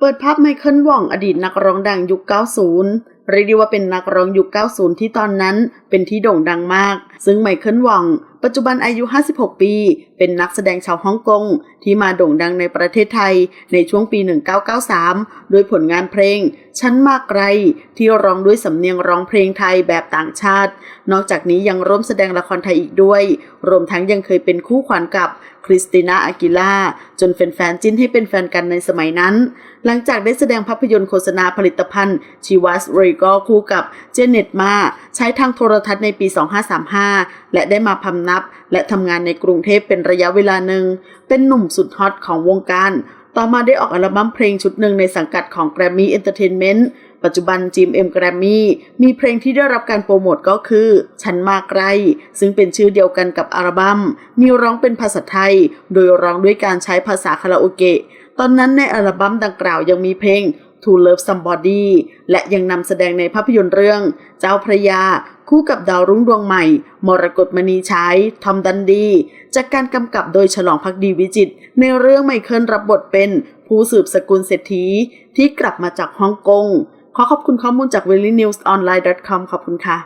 เปิดภาพไมเคิลว่องอดีตนักร้องดังยุค 90 เรียกได้ว่าเป็นนักร้องยุค 90 ที่ตอนนั้นเป็นที่โด่งดังมาก ซึ่งไมเคิลว่อง ปัจจุบันอายุ 56 ปี เป็นนักแสดงชาวฮ่องกงที่มาโด่งดังในประเทศไทยในช่วงปี 1993ด้วยผลงานเพลง ฉันมากไกลที่ร้องด้วยสำเนียงร้องเพลงไทยแบบต่างชาติ นอกจากนี้ยังร่วมแสดงละครไทยอีกด้วย รวมทั้งยังเคยเป็นคู่ขวัญกับคริสติน่าอากิล่าจนแฟนๆจิ้นให้เป็นแฟนกันในสมัยนั้น หลังจากได้แสดงภาพยนตร์โฆษณาผลิตภัณฑ์ชีวัสเรโกคู่กับเจเน็ตมาใช้ทางโทรทัศน์ในปี 2535 และได้มาพำนับ และทำงานในกรุงเทพเป็นระยะเวลาหนึ่ง เป็นหนุ่มสุดฮอตของวงการ ต่อมาได้ออกอัลบั้มเพลงชุดหนึ่งในสังกัดของ Grammy Entertainment ปัจจุบันจิมเอ็มแกรมมี่มีเพลงที่ได้รับการโปรโมทก็คือ ฉันมาไกล ซึ่งเป็นชื่อเดียวกันกับอัลบัม้ม มีร้องเป็นภาษาไทย โดยร้องด้วยการใช้ภาษาคาราโอเกะ ตอนนั้นในอัลบั้มดังกล่าวยังมีเพลง To Love Somebody และยังนำแสดงในภาพยนตร์เรื่อง เจ้าพระยา คู่กับดาวรุ่งดวงใหม่ มรกตมณีชัยทอมดันดี จากการกำกับโดยฉลองพักดีวิจิต ในเรื่องไมเคิลรับบทเป็นผู้สืบสกุลเศรษฐีที่กลับมาจากฮ่องกง ขอขอบคุณข้อมูลจาก w e l l y n e w s o n l i n e c o m ขอบคุณค่ะ